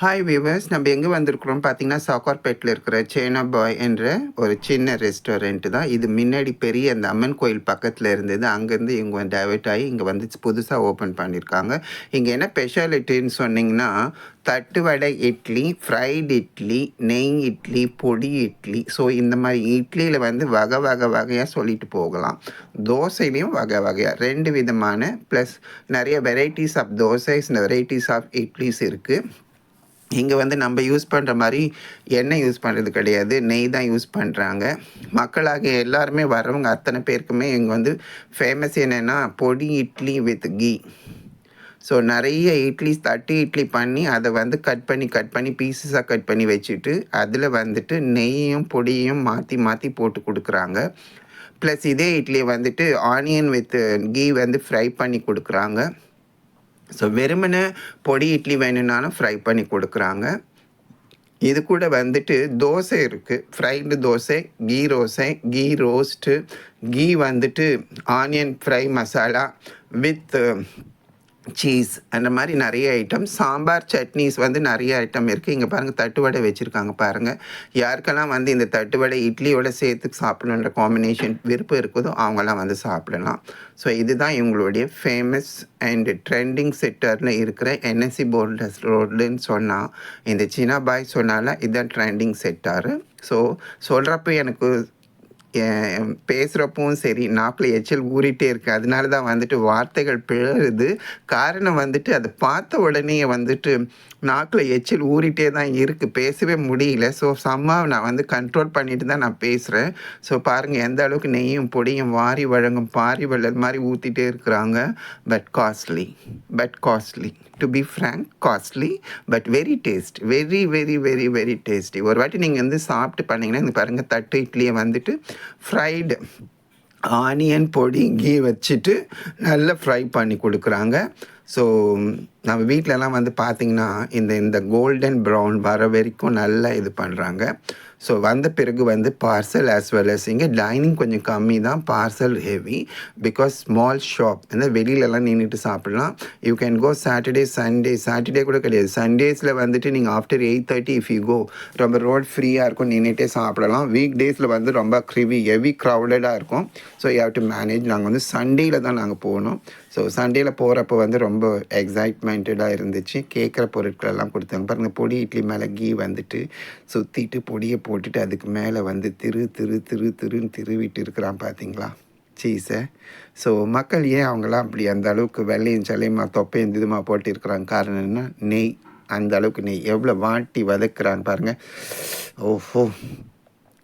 Hi viewers நம்ம எங்கே வந்திருக்கிறோம் பார்த்தீங்கன்னா சாக்கார்பேட்டில் இருக்கிற சேனா பாய் என்ற ஒரு சின்ன ரெஸ்டாரண்ட்டு தான். இது முன்னாடி பெரிய அந்த அம்மன் கோயில் பக்கத்தில் இருந்தது. அங்கேருந்து இவங்க டைவர்ட் ஆகி இங்கே வந்து புதுசாக ஓப்பன் பண்ணியிருக்காங்க இங்கே என்ன ஸ்பெஷாலிட்டின்னு சொன்னிங்கன்னா தட்டு வடை இட்லி ஃப்ரைட் இட்லி நெய் இட்லி பொடி இட்லி. ஸோ இந்த மாதிரி இட்லியில் வந்து வகை வகை வகையாக சொல்லிட்டு போகலாம். தோசையிலையும் வகை வகையாக ரெண்டு விதமான ப்ளஸ் நிறைய varieties of dosas varieties of idlis இருக்குது இங்கே வந்து நம்ம யூஸ் பண்ணுற மாதிரி எண்ணெய் யூஸ் பண்ணுறது கிடையாது. நெய் தான் யூஸ் பண்ணுறாங்க மக்களாக எல்லாருமே வர்றவங்க அத்தனை பேருக்குமே இங்கே வந்து ஃபேமஸ் என்னென்னா பொடி இட்லி வித் கீ ஸோ நிறைய இட்லி தட்டி இட்லி பண்ணி அதை வந்து கட் பண்ணி கட் பண்ணி பீசஸாக கட் பண்ணி வச்சுட்டு அதில் வந்துட்டு நெய்யும் பொடியும் மாற்றி மாற்றி போட்டு கொடுக்குறாங்க. ப்ளஸ் இதே இட்லியை வந்துட்டு ஆனியன் வித் கீ வந்து ஃப்ரை பண்ணி கொடுக்குறாங்க. ஸோ வெறுமனே பொடி இட்லி வேணும்னாலும் ஃப்ரை பண்ணி கொடுக்குறாங்க. இது கூட வந்துட்டு தோசை இருக்குது ஃப்ரைடு தோசை கீ ரோசை கீ ரோஸ்ட்டு கீ வந்துட்டு onion fry masala with cheese அந்த மாதிரி நிறைய ஐட்டம் சாம்பார் சட்னிஸ் வந்து நிறைய ஐட்டம் இருக்குது இங்கே பாருங்கள் தட்டுவடை வச்சுருக்காங்க பாருங்கள் யாருக்கெல்லாம் வந்து இந்த தட்டுவடை இட்லியோட சேர்த்து சாப்பிடணுன்ற காம்பினேஷன் விருப்பம் இருக்குதோ அவங்கெல்லாம் வந்து சாப்பிடலாம். ஸோ இதுதான் இவங்களுடைய ஃபேமஸ் அண்ட் ட்ரெண்டிங் செக்டரில் இருக்கிற என்எஸ்சி போர்டஸ் ரோடுன்னு சொன்னால் இந்த சின்னாபாய் சொன்னால இதுதான் ட்ரெண்டிங் செக்டாரு ஸோ சொல்கிறப்ப எனக்கு பேசுகிறப்பவும் சரி நாக்கில் எச்சல் ஊறிட்டே இருக்குது அதனால தான் வந்துட்டு வார்த்தைகள் பிழறுது காரணம் வந்துட்டு அதை பார்த்த உடனே வந்துட்டு நாக்கில் எச்சில் ஊறிட்டே தான் இருக்குது பேசவே முடியல. ஸோ சம்மா நான் வந்து கண்ட்ரோல் பண்ணிட்டு தான் நான் பேசுகிறேன் ஸோ பாருங்கள் எந்த அளவுக்கு நெய்யும் பொடியும் வாரி வழங்கும் பாரி வள்ளல் மாதிரி ஊற்றிட்டே இருக்கிறாங்க. But costly but costly to be frank costly but very taste very very very very tasty ஒரு வாட்டி நீங்கள் வந்து சாப்பிட்டு பண்ணிங்கன்னா இந்த பாருங்கள் தட்டு இட்லியை வந்துட்டு ஃப்ரைடு ஆனியன் பொடி கீ வச்சுட்டு நல்லா ஃப்ரை பண்ணி கொடுக்குறாங்க. ஸோ நம்ம வீட்டிலலாம் வந்து பார்த்திங்கன்னா இந்த இந்த கோல்டன் ப்ரௌன் வர வரைக்கும் நல்லா இது பண்ணுறாங்க ஸோ வந்த பிறகு வந்து பார்சல் ஆஸ் வெல் அஸ் இங்கே டைனிங் கொஞ்சம் கம்மி தான் parcel heavy because small shop இந்த வெளியிலலாம் நின்றுட்டு சாப்பிட்லாம். You can go Saturday Sunday Saturday கூட கிடையாது. சண்டேஸில் வந்துட்டு நீங்கள் after eight thirty if you go ரொம்ப ரோட் ஃப்ரீயாக இருக்கும் நின்றுட்டே சாப்பிடலாம். வீக் டேஸில் வந்து ரொம்ப க்ரிவி ஹெவி க்ரௌடடாக இருக்கும். So you have to manage நாங்கள் வந்து சண்டேயில் தான் நாங்கள் போகணும். ஸோ சண்டேயில் போகிறப்ப வந்து ரொம்ப எக்ஸைட்மெண்ட்டடாக இருந்துச்சு. கேட்குற பொருட்கள் எல்லாம் கொடுத்தாங்க. பாருங்கள் பொடி இட்லி மேலே கீ வந்துட்டு சுற்றிட்டு பொடியை போட்டுட்டு அதுக்கு மேலே வந்து திரு திரு திரு திருன்னு திருவிட்டு இருக்கிறான் பார்த்தீங்களா சீஸை ஸோ மக்கள் ஏன் அவங்களாம் அப்படி அந்த அளவுக்கு வெள்ளையும் சலையுமா தொப்பையும் இதுமா போட்டு இருக்கிறாங்க? காரணம் என்ன? நெய். அந்த அளவுக்கு நெய். எவ்வளோ வாட்டி வதக்குறாங்க பாருங்கள் ஓஹோ.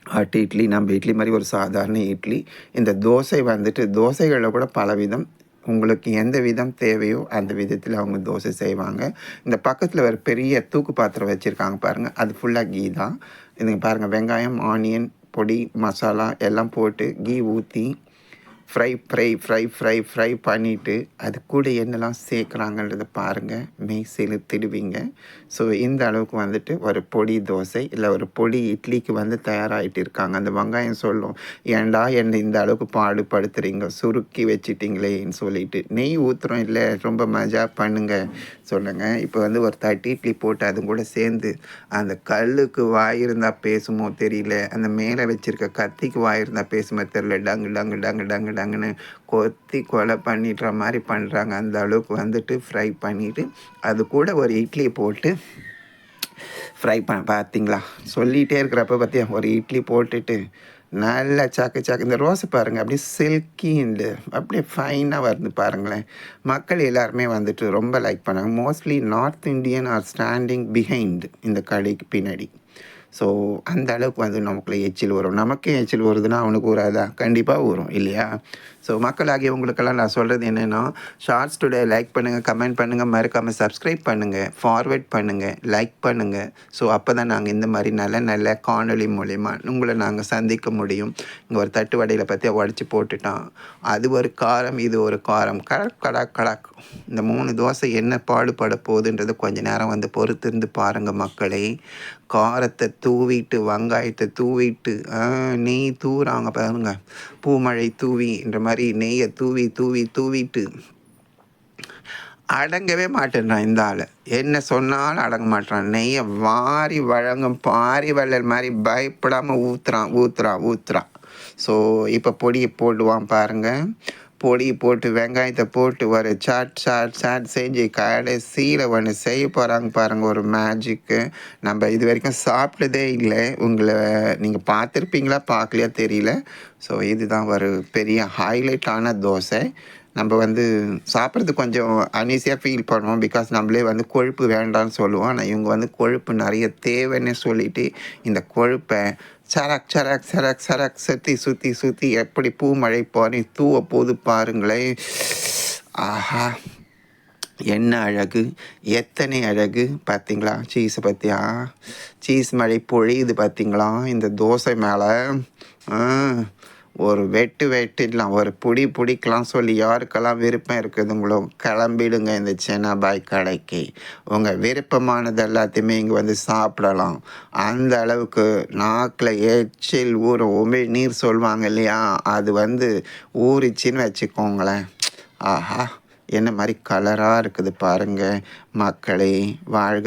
ஆட்டு இட்லி நம்ம இட்லி மாதிரி ஒரு சாதாரண இட்லி. இந்த தோசை வந்துட்டு தோசைகளில் கூட பலவிதம் உங்களுக்கு எந்த விதம் தேவையோ அந்த விதத்தில் அவங்க தோசை செய்வாங்க. இந்த பக்கத்தில் ஒரு பெரிய தூக்கு பாத்திரம் வச்சுருக்காங்க பாருங்கள் அது ஃபுல்லாக கீ தான். இதுங்க பாருங்கள் வெங்காயம் ஆனியன் பொடி மசாலா எல்லாம் போட்டு கீ ஊற்றி fry fry fry fry fry பண்ணிவிட்டு அது கூட என்னெல்லாம் சேர்க்குறாங்கன்றதை பாருங்கள் மெய் செலுத்திடுவீங்க ஸோ இந்த அளவுக்கு வந்துட்டு ஒரு பொடி தோசை இல்லை ஒரு பொடி இட்லிக்கு வந்து தயாராகிட்டு இருக்காங்க. அந்த வெங்காயம் சொல்லும் ஏண்டா என்னை இந்த அளவுக்கு பாடுபடுத்துகிறீங்க சுருக்கி வச்சிட்டிங்களேன்னு சொல்லிட்டு. நெய் ஊற்றுறோம் இல்லை ரொம்ப மஜா பண்ணுங்க. சொல்லுங்கள் இப்போ வந்து ஒரு தட்டி இட்லி போட்டு அது கூட சேர்ந்து அந்த கல்லுக்கு வாய் இருந்தால் பேசுமோ தெரியல. அந்த மேலே வச்சுருக்க கத்திக்கு வாய் இருந்தால் பேசுமோ தெரியல. டங்கு டங்கு டங்கு டங்கு டங்குன்னு கொத்தி கொலை பண்ணிடுற மாதிரி பண்ணுறாங்க அந்த அளவுக்கு வந்துட்டு ஃப்ரை பண்ணிவிட்டு அது கூட ஒரு இட்லி போட்டு ஃப்ரை பண்ண பார்த்தீங்களா சொல்லிகிட்டே இருக்கிறப்ப பார்த்தியா ஒரு இட்லி போட்டுட்டு நல்லா சாக்கு சாக்கு. இந்த ரோஸை பாருங்கள் அப்படியே சில்கிண்டு அப்படியே ஃபைனாக வருது பாருங்களேன். மக்கள் எல்லாருமே வந்துட்டு ரொம்ப லைக் பண்ணாங்க. Mostly North Indian are standing behind இந்த கடைக்கு பின்னாடி. ஸோ அந்த அளவுக்கு வந்து நமக்குள்ளே எச்சில் வரும். நமக்கே எச்சில் வருதுன்னா அவனுக்கு வராதா? கண்டிப்பாக வரும் இல்லையா? ஸோ மக்களாகிய உங்களுக்கெல்லாம் நான் சொல்கிறது என்னென்னா ஷார்ட்ஸ் டுடே லைக் பண்ணுங்கள் கமெண்ட் பண்ணுங்கள் மறக்காமல் சப்ஸ்கிரைப் பண்ணுங்கள் ஃபார்வேர்ட் பண்ணுங்கள் லைக் பண்ணுங்கள் ஸோ அப்போ தான் நாங்கள் இந்த மாதிரி நல்ல நல்ல காணொலி மூலிமா உங்களை நாங்கள் சந்திக்க முடியும். இங்கே ஒரு தட்டு வடையில் பற்றி உடச்சி போட்டுட்டான். அது ஒரு காரம் இது ஒரு காரம். கடக் கடக் கடக். இந்த மூணு தோசை என்ன பாடுபட போகுதுன்றது கொஞ்ச நேரம் வந்து பொறுத்திருந்து பாருங்கள் மக்களை. காரத்தை தூவிட்டு வெங்காயத்தை தூவிட்டு நெய் தூறாங்க பாருங்க. பூமழை தூவி என்ற மாதிரி நெய்யை தூவி தூவி தூவிட்டு அடங்கவே மாட்டேன்றான் இந்த ஆள். என்ன சொன்னாலும் அடங்க மாட்டேறான் நெய்யை வாரி வழங்கும் பாரி வள்ளல் மாதிரி பயப்படாமல் ஊற்றுறான் ஊற்றுறான் ஊற்றுறான் ஸோ இப்போ பொடியை போடுவான் பாருங்கள் பொடி போட்டு வெங்காயத்தை போட்டு ஒரு சாட் சாட் சாட் செஞ்சு கடைசியில் ஒன்று செய்ய போகிறாங்க பாருங்கள் ஒரு மேஜிக்கு நம்ம இது வரைக்கும் சாப்பிட்டதே இல்லை. உங்களை நீங்கள் பார்த்துருப்பீங்களா பார்க்கலையா தெரியல. ஸோ இதுதான் ஒரு பெரிய ஹைலைட்டான தோசை. நம்ம வந்து சாப்பிட்றது கொஞ்சம் அனீஸியாக ஃபீல் பண்ணுவோம். பிகாஸ் நம்மளே வந்து கொழுப்பு வேண்டாம்னு சொல்லுவோம். ஆனால் இவங்க வந்து கொழுப்பு நிறைய தேவைன்னு சொல்லிட்டு இந்த கொழுப்பை சரக் சரக் சரக் சரக் சுற்றி சுற்றி சுற்றி எப்படி பூ மழை போனி தூவ போது பாருங்களேன். ஆஹா. என்ன அழகு. எத்தனை அழகு. பார்த்தீங்களா? சீஸை பற்றியா சீஸ் மழை பொழியுது பார்த்தீங்களா? இந்த தோசை மேலே. ஒரு வெட்டு வெட்டிடலாம் ஒரு புடி பிடிக்கலாம் சொல்லி யாருக்கெல்லாம் விருப்பம் இருக்குதுங்களோ கிளம்பிடுங்க இந்த சென்னாபாய் கடைக்கு. உங்கள் விருப்பமானது எல்லாத்தையுமே இங்கே வந்து சாப்பிடலாம். அந்த அளவுக்கு நாக்கில் எச்சில் ஊற உமிழ் நீர் சொல்லுவாங்க இல்லையா? அது வந்து ஊறிச்சின்னு வச்சுக்கோங்களேன். ஆஹா என்ன மாதிரி கலராக இருக்குது பாருங்கள் மக்களே வாழ்க